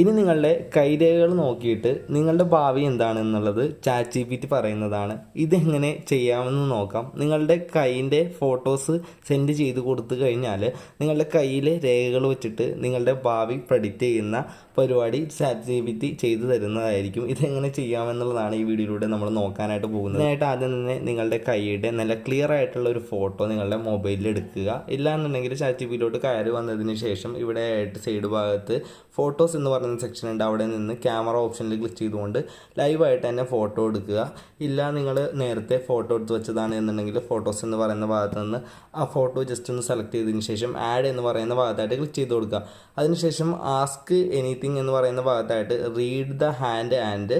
ഇനി നിങ്ങളുടെ കൈരേഖകൾ നോക്കിയിട്ട് നിങ്ങളുടെ ഭാവി എന്താണെന്നുള്ളത് ചാറ്റ് ജി പി ടി പറയുന്നതാണ്. ഇതെങ്ങനെ ചെയ്യാമെന്ന് നോക്കാം. നിങ്ങളുടെ കൈയിന്റെ ഫോട്ടോസ് സെൻഡ് ചെയ്ത് കൊടുത്തു കഴിഞ്ഞാൽ നിങ്ങളുടെ കയ്യിലെ രേഖകൾ വെച്ചിട്ട് നിങ്ങളുടെ ഭാവി പ്രഡിക്റ്റ് ചെയ്യുന്ന പരിപാടി ചാറ്റ് ജി പി ടി ചെയ്തു തരുന്നതായിരിക്കും. ഇതെങ്ങനെ ചെയ്യാമെന്നുള്ളതാണ് ഈ വീഡിയോയിലൂടെ നമ്മൾ നോക്കാനായിട്ട് പോകുന്നത്. ആയിട്ട് ആദ്യം തന്നെ നിങ്ങളുടെ കൈയുടെ നല്ല ക്ലിയർ ആയിട്ടുള്ള ഒരു ഫോട്ടോ നിങ്ങളുടെ മൊബൈലിൽ എടുക്കുക. ഇല്ലാന്നുണ്ടെങ്കിൽ ചാറ്റ് ജി പിയിലോട്ട് കയറി വന്നതിന് ശേഷം ഇവിടെ സൈഡ് ഭാഗത്ത് ഫോട്ടോസ് എന്ന് പറയുന്ന സെക്ഷൻ ഉണ്ട്. അവിടെ നിന്ന് ക്യാമറ ഓപ്ഷനിൽ ക്ലിക്ക് ചെയ്തുകൊണ്ട് ലൈവായിട്ട് തന്നെ ഫോട്ടോ എടുക്കുക. ഇല്ല നിങ്ങൾ നേരത്തെ ഫോട്ടോ എടുത്ത് വെച്ചതാണ് എന്നുണ്ടെങ്കിൽ ഫോട്ടോസ് എന്ന് പറയുന്ന ഭാഗത്ത് നിന്ന് ആ ഫോട്ടോ ജസ്റ്റ് ഒന്ന് സെലക്ട് ചെയ്തതിന് ശേഷം ആഡ് എന്ന് പറയുന്ന ഭാഗത്തായിട്ട് ക്ലിക്ക് ചെയ്ത് കൊടുക്കുക. അതിനുശേഷം ആസ്ക് എനിത്തിങ് എന്ന് പറയുന്ന ഭാഗത്തായിട്ട് read the hand and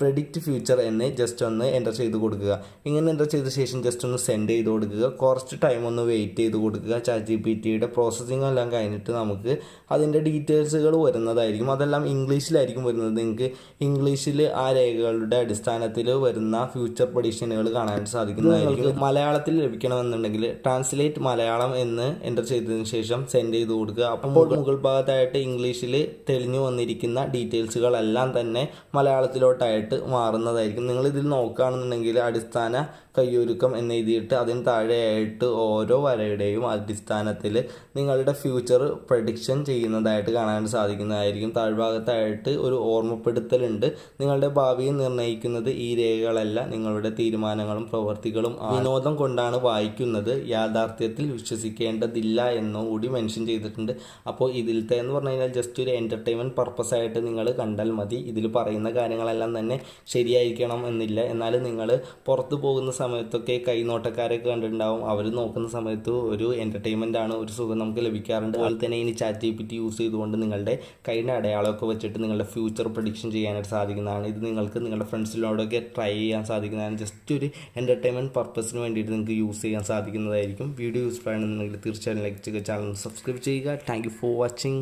predict future എന്ന് ജസ്റ്റ് ഒന്ന് എന്റർ ചെയ്ത് കൊടുക്കുക. ഇങ്ങനെ എന്റർ ചെയ്ത ശേഷം ജസ്റ്റ് ഒന്ന് സെൻഡ് ചെയ്ത് കൊടുക്കുക. കുറച്ച് ടൈം ഒന്ന് വെയിറ്റ് ചെയ്ത് കൊടുക്കുക. ചാറ്റ് ജി പി ടിയുടെ പ്രോസസ്സിംഗ് എല്ലാം കഴിഞ്ഞിട്ട് നമുക്ക് അതിന്റെ ഡീറ്റെയിൽസുകൾ വരുന്നതായിരിക്കും. അതെല്ലാം ഇംഗ്ലീഷിലായിരിക്കും വരുന്നത്. നിങ്ങൾക്ക് ഇംഗ്ലീഷിൽ ആ രേഖകളുടെ അടിസ്ഥാനത്തിൽ വരുന്ന ഫ്യൂച്ചർ പ്രൊഡിക്ഷനുകൾ കാണാൻ സാധിക്കുന്നതായിരിക്കും. മലയാളത്തിൽ ലഭിക്കണമെന്നുണ്ടെങ്കിൽ ട്രാൻസ്ലേറ്റ് മലയാളം എന്ന് എന്റർ ചെയ്തതിന് ശേഷം സെൻഡ് ചെയ്ത് കൊടുക്കുക. അപ്പോൾ മുകൾ ഭാഗത്തായിട്ട് ഇംഗ്ലീഷിൽ തെളിഞ്ഞു വന്നിരിക്കുന്ന ഡീറ്റെയിൽസുകളെല്ലാം തന്നെ മലയാളത്തിലോട്ടായിട്ട് മാറുന്നതായിരിക്കും. നിങ്ങൾ ഇതിൽ നോക്കുകയാണെന്നുണ്ടെങ്കിൽ അടിസ്ഥാന കയ്യൊരുക്കം എന്ന് എഴുതിയിട്ട് അതിന് താഴെയായിട്ട് ഓരോ വരയുടെയും അടിസ്ഥാനത്തിൽ നിങ്ങളുടെ ഫ്യൂച്ചർ പ്രഡിക്ഷൻ ചെയ്യുന്നതായിട്ട് കാണാൻ സാധിക്കുന്നതായിരിക്കും. താഴ്ഭാഗത്തായിട്ട് ഒരു ഓർമ്മപ്പെടുത്തലുണ്ട്. നിങ്ങളുടെ ഭാവിയെ നിർണയിക്കുന്നത് ഈ രേഖകളല്ല. നിങ്ങളുടെ തീരുമാനങ്ങളും പ്രവൃത്തികളും വിനോദം കൊണ്ടാണ് വായിക്കുന്നത്. യാഥാർത്ഥ്യത്തിൽ വിശ്വസിക്കേണ്ടതില്ല എന്നും കൂടി മെൻഷൻ ചെയ്തിട്ടുണ്ട്. അപ്പോൾ ഇതിലത്തെ എന്ന് പറഞ്ഞു കഴിഞ്ഞാൽ ജസ്റ്റ് ഒരു എന്റർടൈൻമെന്റ് പർപ്പസ് ആയിട്ട് നിങ്ങൾ കണ്ടാൽ മതി. ഇതിൽ പറയുന്ന കാര്യങ്ങളെല്ലാം തന്നെ ശരിയായിരിക്കണം എന്നില്ല. എന്നാൽ നിങ്ങൾ പുറത്തു പോകുന്ന സമയത്തൊക്കെ കൈനോട്ടക്കാരൊക്കെ കണ്ടിട്ടുണ്ടാവും. അവർ നോക്കുന്ന സമയത്ത് ഒരു എന്റർടൈൻമെന്റ് ആണ് ഒരു സുഖം നമുക്ക് ലഭിക്കാറുണ്ട്. അതുപോലെ തന്നെ ഇനി Chat G P T use ചെയ്തുകൊണ്ട് നിങ്ങളുടെ കൈയുടെ അടയാളമൊക്കെ വെച്ചിട്ട് നിങ്ങളുടെ ഫ്യൂച്ചർ പ്രഡിക്ഷൻ ചെയ്യാനായിട്ട് സാധിക്കുന്നതാണ്. ഇത് നിങ്ങൾക്ക് നിങ്ങളുടെ ഫ്രണ്ട്സിനോടൊക്കെ ട്രൈ ചെയ്യാൻ സാധിക്കുന്നതാണ്. ജസ്റ്റ് ഒരു എന്റർടൈൻമെന്റ് പർപ്പസിന് വേണ്ടിയിട്ട് നിങ്ങൾക്ക് യൂസ് ചെയ്യാൻ സാധിക്കുന്നതായിരിക്കും. വീഡിയോ യൂസ്ഫുൾ ആണെന്നുണ്ടെങ്കിൽ തീർച്ചയായും ലൈക്ക് ചെയ്യുക. ചാനൽ സബ്സ്ക്രൈബ് ചെയ്യുക. Thank for watching